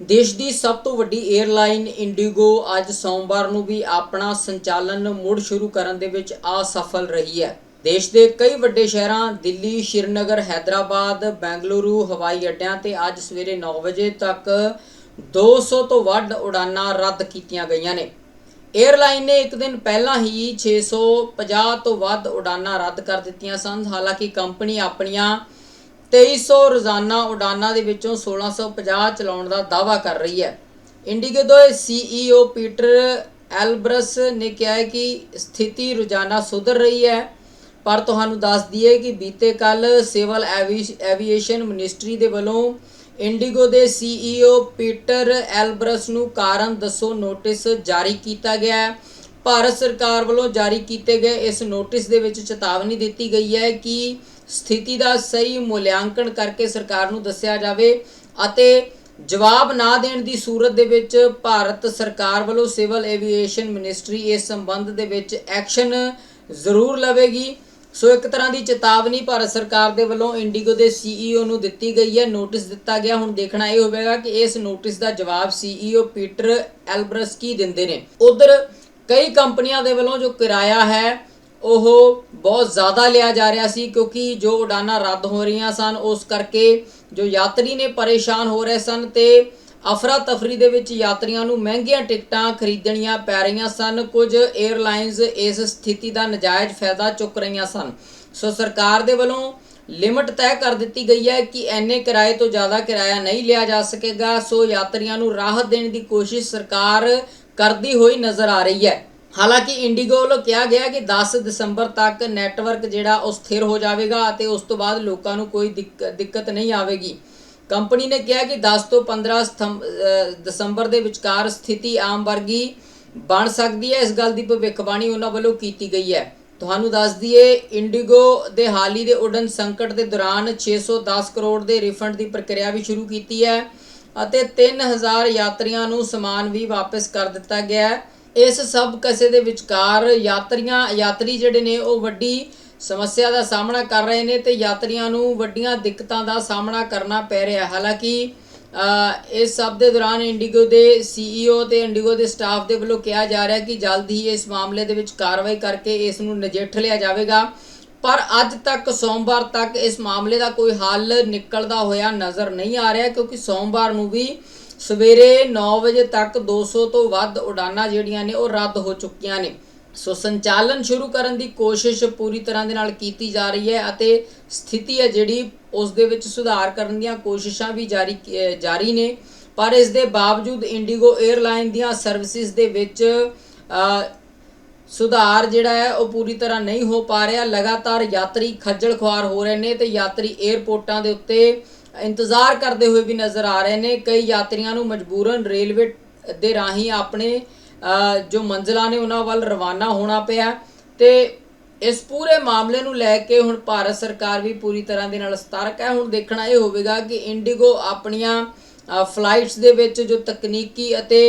ਦੇਸ਼ ਦੀ ਸਭ ਤੋਂ ਵੱਡੀ 에ਅਰਲਾਈਨ ਇੰਡੀਗੋ ਅੱਜ ਸੋਮਵਾਰ ਨੂੰ ਵੀ ਆਪਣਾ ਸੰਚਾਲਨ ਮੁੜ ਸ਼ੁਰੂ ਕਰਨ ਦੇ ਵਿੱਚ ਅਸਫਲ ਰਹੀ ਹੈ। ਦੇਸ਼ ਦੇ ਕਈ ਵੱਡੇ ਸ਼ਹਿਰਾਂ ਦਿੱਲੀ, ਸ਼੍ਰੀਨਗਰ, ਹੈਦਰਾਬਾਦ, ਬੈਂਗਲੁਰੂ ਹਵਾਈ ਅੱਡਿਆਂ ਤੇ ਅੱਜ ਸਵੇਰੇ 9 ਵਜੇ ਤੱਕ 200 ਤੋਂ ਵੱਧ ਉਡਾਨਾਂ ਰੱਦ ਕੀਤੀਆਂ ਗਈਆਂ ਨੇ। ਏਅਰਲਾਈਨ ਨੇ ਇੱਕ ਦਿਨ ਪਹਿਲਾਂ ਹੀ 650 ਤੋਂ ਵੱਧ ਉਡਾਨਾਂ ਰੱਦ ਕਰ ਦਿੱਤੀਆਂ ਸਨ। ਹਾਲਾਂਕਿ ਕੰਪਨੀ ਆਪਣੀਆਂ 2300 ਰੋਜ਼ਾਨਾ ਉਡਾਨਾਂ ਦੇ ਵਿੱਚੋਂ 1650 ਚਲਾਉਣ ਦਾ ਦਾਅਵਾ ਕਰ ਰਹੀ ਹੈ। ਇੰਡੀਗੋ ਦੇ ਸੀਈਓ ਪੀਟਰ ਐਲਬਰਸ ਨੇ ਕਿਹਾ ਹੈ ਕਿ ਸਥਿਤੀ ਰੋਜ਼ਾਨਾ ਸੁਧਰ ਰਹੀ ਹੈ, ਪਰ ਤੁਹਾਨੂੰ ਦੱਸ ਦਈਏ ਕਿ ਬੀਤੇ ਕੱਲ ਸਿਵਲ ਐਵੀਏਸ਼ਨ ਮਿਨਿਸਟਰੀ ਦੇ ਵੱਲੋਂ ਇੰਡੀਗੋ ਦੇ ਸੀਈਓ ਪੀਟਰ ਐਲਬਰਸ ਨੂੰ ਕਾਰਨ ਦੱਸੋ ਨੋਟਿਸ ਜਾਰੀ ਕੀਤਾ ਗਿਆ ਹੈ। ਭਾਰਤ ਸਰਕਾਰ ਵੱਲੋਂ ਜਾਰੀ ਕੀਤੇ ਗਏ ਇਸ ਨੋਟਿਸ ਦੇ ਵਿੱਚ ਚੇਤਾਵਨੀ ਦਿੱਤੀ ਗਈ ਹੈ ਕਿ ਸਥਿਤੀ ਦਾ ਸਹੀ ਮੁਲਾਂਕਣ ਕਰਕੇ ਸਰਕਾਰ ਨੂੰ ਦੱਸਿਆ ਜਾਵੇ ਅਤੇ ਜਵਾਬ ਨਾ ਦੇਣ ਦੀ ਸੂਰਤ ਦੇ ਵਿੱਚ ਭਾਰਤ ਸਰਕਾਰ ਵੱਲੋਂ ਸਿਵਲ ਐਵੀਏਸ਼ਨ ਮਿਨਿਸਟਰੀ ਇਸ ਸੰਬੰਧ ਦੇ ਵਿੱਚ ਐਕਸ਼ਨ ਜ਼ਰੂਰ ਲਵੇਗੀ। ਸੋ ਇੱਕ ਤਰ੍ਹਾਂ ਦੀ ਚੇਤਾਵਨੀ ਭਾਰਤ ਸਰਕਾਰ ਦੇ ਵੱਲੋਂ ਇੰਡੀਗੋ ਦੇ ਸੀਈਓ ਨੂੰ ਦਿੱਤੀ ਗਈ ਹੈ। ਨੋਟਿਸ ਦਿੱਤਾ ਗਿਆ। ਹੁਣ ਦੇਖਣਾ ਇਹ ਹੋਵੇਗਾ ਕਿ ਇਸ ਨੋਟਿਸ ਦਾ ਜਵਾਬ ਸੀਈਓ ਪੀਟਰ ਐਲਬਰਸਕੀ ਦਿੰਦੇ ਨੇ। ਉਧਰ ਕਈ ਕੰਪਨੀਆਂ ਦੇ ਵੱਲੋਂ ਜੋ ਕਿਰਾਇਆ ਹੈ ਉਹ ਬਹੁਤ ਜ਼ਿਆਦਾ ਲਿਆ ਜਾ ਰਿਹਾ ਸੀ ਕਿਉਂਕਿ ਜੋ ਉਡਾਨਾਂ ਰੱਦ ਹੋ ਰਹੀਆਂ ਸਨ, ਉਸ ਕਰਕੇ ਜੋ ਯਾਤਰੀ ਨੇ ਪਰੇਸ਼ਾਨ ਹੋ ਰਹੇ ਸਨ ਤੇ ਅਫਰਾ ਤਫਰੀ ਦੇ ਵਿੱਚ ਯਾਤਰੀਆਂ ਨੂੰ ਮਹਿੰਗੀਆਂ ਟਿਕਟਾਂ ਖਰੀਦਣੀਆਂ ਪੈ ਰਹੀਆਂ ਸਨ। ਕੁਝ 에ਅਰਲਾਈਨਸ ਇਸ ਸਥਿਤੀ ਦਾ ਨਜਾਇਜ਼ ਫਾਇਦਾ ਚੁੱਕ ਰਹੀਆਂ ਸਨ। ਸੋ ਸਰਕਾਰ ਦੇ ਵੱਲੋਂ ਲਿਮਟ ਤੈਅ ਕਰ ਦਿੱਤੀ ਗਈ ਹੈ ਕਿ ਐਨੇ ਕਿਰਾਏ ਤੋਂ ਜ਼ਿਆਦਾ ਕਿਰਾਇਆ ਨਹੀਂ ਲਿਆ ਜਾ ਸਕੇਗਾ। ਸੋ ਯਾਤਰੀਆਂ ਨੂੰ ਰਾਹਤ ਦੇਣ ਦੀ ਕੋਸ਼ਿਸ਼ ਸਰਕਾਰ ਕਰਦੀ ਹੋਈ ਨਜ਼ਰ ਆ ਰਹੀ ਹੈ। ਹਾਲਾਂਕਿ ਇੰਡੀਗੋ ਵੱਲੋਂ ਕਿਹਾ ਗਿਆ ਕਿ 10 ਦਸੰਬਰ ਤੱਕ ਨੈਟਵਰਕ ਜਿਹੜਾ ਉਹ ਸਥਿਰ ਹੋ ਜਾਵੇਗਾ ਅਤੇ ਉਸ ਤੋਂ ਬਾਅਦ ਲੋਕਾਂ ਨੂੰ ਕੋਈ ਦਿੱਕ- ਦਿੱਕਤ ਨਹੀਂ ਆਵੇਗੀ। ਕੰਪਨੀ ਨੇ ਕਿਹਾ ਕਿ 10 ਤੋਂ 15 ਸਤੰਬ- ਦਸੰਬਰ ਦੇ ਵਿਚਕਾਰ ਸਥਿਤੀ ਆਮ ਵਰਗੀ ਬਣ ਸਕਦੀ ਹੈ। ਇਸ ਗੱਲ ਦੀ ਭਵਿੱਖਬਾਣੀ ਉਹਨਾਂ ਵੱਲੋਂ ਕੀਤੀ ਗਈ ਹੈ। ਤੁਹਾਨੂੰ ਦੱਸ ਦਈਏ, ਇੰਡੀਗੋ ਦੇ ਹਾਲ ਹੀ ਦੇ ਉਡਨ ਸੰਕਟ ਦੇ ਦੌਰਾਨ 610 ਕਰੋੜ ਦੇ ਰਿਫੰਡ ਦੀ ਪ੍ਰਕਿਰਿਆ ਵੀ ਸ਼ੁਰੂ ਕੀਤੀ ਹੈ ਅਤੇ 3000 ਯਾਤਰੀਆਂ ਨੂੰ ਸਮਾਨ ਵੀ ਵਾਪਸ ਕਰ ਦਿੱਤਾ ਗਿਆ ਹੈ। ਇਸ ਸਭ ਕਸੇ ਦੇ ਵਿਚਕਾਰ ਯਾਤਰੀਆਂ, ਯਾਤਰੀ ਜਿਹੜੇ ਨੇ ਉਹ ਵੱਡੀ ਸਮੱਸਿਆ ਦਾ ਸਾਹਮਣਾ ਕਰ ਰਹੇ ਨੇ ਤੇ ਯਾਤਰੀਆਂ ਨੂੰ ਵੱਡੀਆਂ ਦਿੱਕਤਾਂ ਦਾ ਸਾਹਮਣਾ ਕਰਨਾ ਪੈ ਰਿਹਾ। ਹਾਲਾਂਕਿ ਇਸ ਸਭ ਦੇ ਦੌਰਾਨ ਇੰਡੀਗੋ ਦੇ ਸੀਈਓ ਤੇ ਇੰਡੀਗੋ ਦੇ ਸਟਾਫ ਦੇ ਵੱਲੋਂ ਕਿਹਾ ਜਾ ਰਿਹਾ ਕਿ ਜਲਦ ਹੀ ਇਸ ਮਾਮਲੇ ਦੇ ਵਿੱਚ ਕਾਰਵਾਈ ਕਰਕੇ ਇਸ ਨੂੰ ਨਜਿੱਠ ਲਿਆ ਜਾਵੇਗਾ। ਪਰ ਅੱਜ ਤੱਕ ਸੋਮਵਾਰ ਤੱਕ ਇਸ ਮਾਮਲੇ ਦਾ ਕੋਈ ਹੱਲ ਨਿਕਲਦਾ ਹੋਇਆ ਨਜ਼ਰ ਨਹੀਂ ਆ ਰਿਹਾ, ਕਿਉਂਕਿ ਸੋਮਵਾਰ ਨੂੰ ਵੀ ਸਵੇਰੇ 9 ਵਜੇ ਤੱਕ 200 ਤੋਂ ਵੱਧ ਉਡਾਨਾਂ ਜਿਹੜੀਆਂ ਨੇ ਉਹ ਰੱਦ ਹੋ ਚੁੱਕੀਆਂ ਨੇ। ਸੋ ਸੰਚਾਲਨ ਸ਼ੁਰੂ ਕਰਨ ਦੀ ਕੋਸ਼ਿਸ਼ ਪੂਰੀ ਤਰ੍ਹਾਂ ਦੇ ਨਾਲ ਕੀਤੀ ਜਾ ਰਹੀ ਹੈ ਅਤੇ ਸਥਿਤੀ ਹੈ ਜਿਹੜੀ ਉਸ ਦੇ ਵਿੱਚ ਸੁਧਾਰ ਕਰਨ ਦੀਆਂ ਕੋਸ਼ਿਸ਼ਾਂ ਵੀ ਜਾਰੀ ਜਾਰੀ ਨੇ। ਪਰ ਇਸ ਦੇ ਬਾਵਜੂਦ ਇੰਡੀਗੋ 에ਅਰਲਾਈਨ ਦੀਆਂ ਸਰਵਿਸਿਜ਼ ਦੇ ਵਿੱਚ ਸੁਧਾਰ ਜਿਹੜਾ ਹੈ, ਉਹ ਪੂਰੀ ਤਰ੍ਹਾਂ ਨਹੀਂ ਹੋ ਪਾ ਰਿਹਾ। ਲਗਾਤਾਰ ਯਾਤਰੀ ਖੱਜਲ ਖੁਆਰ ਹੋ ਰਹੇ ਨੇ ਤੇ ਯਾਤਰੀ 에ਅਰਪੋਰਟਾਂ ਦੇ ਉੱਤੇ ਇੰਤਜ਼ਾਰ ਕਰਦੇ ਹੋਏ ਵੀ ਨਜ਼ਰ ਆ ਰਹੇ ਨੇ। ਕਈ ਯਾਤਰੀਆਂ ਨੂੰ ਮਜਬੂਰਨ ਰੇਲਵੇ ਦੇ ਰਾਹੀਂ ਆਪਣੇ ਜੋ ਮੰਜ਼ਿਲਾਂ ਨੇ ਉਹਨਾਂ ਵੱਲ ਰਵਾਨਾ ਹੋਣਾ ਪਿਆ। ਤੇ ਇਸ ਪੂਰੇ ਮਾਮਲੇ ਨੂੰ ਲੈ ਕੇ ਹੁਣ ਭਾਰਤ ਸਰਕਾਰ ਵੀ ਪੂਰੀ ਤਰ੍ਹਾਂ ਦੇ ਨਾਲ ਸਤਰਕ ਹੈ। ਹੁਣ ਦੇਖਣਾ ਇਹ ਹੋਵੇਗਾ ਕਿ ਇੰਡੀਗੋ ਆਪਣੀਆਂ ਫਲਾਈਟਸ ਦੇ ਵਿੱਚ ਜੋ ਤਕਨੀਕੀ ਅਤੇ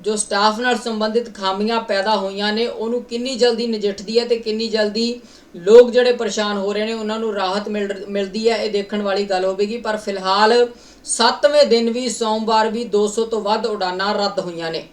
ਜੋ ਸਟਾਫ ਨਾਲ ਸੰਬੰਧਿਤ ਖਾਮੀਆਂ ਪੈਦਾ ਹੋਈਆਂ ਨੇ, ਉਹਨੂੰ ਕਿੰਨੀ ਜਲਦੀ ਨਜਿੱਠਦੀ ਹੈ ਤੇ ਕਿੰਨੀ ਜਲਦੀ ਲੋਕ ਜਿਹੜੇ ਪਰੇਸ਼ਾਨ ਹੋ ਰਹੇ ਨੇ, ਉਹਨਾਂ ਨੂੰ ਰਾਹਤ ਮਿਲ, ਮਿਲਦੀ ਹੈ, ਇਹ ਦੇਖਣ ਵਾਲੀ ਗੱਲ ਹੋਵੇਗੀ। ਪਰ ਫਿਲਹਾਲ 7ਵੇਂ ਦਿਨ ਵੀ, ਸੋਮਵਾਰ ਵੀ 200 ਤੋਂ ਵੱਧ ਉਡਾਨਾਂ ਰੱਦ ਹੋਈਆਂ ਨੇ।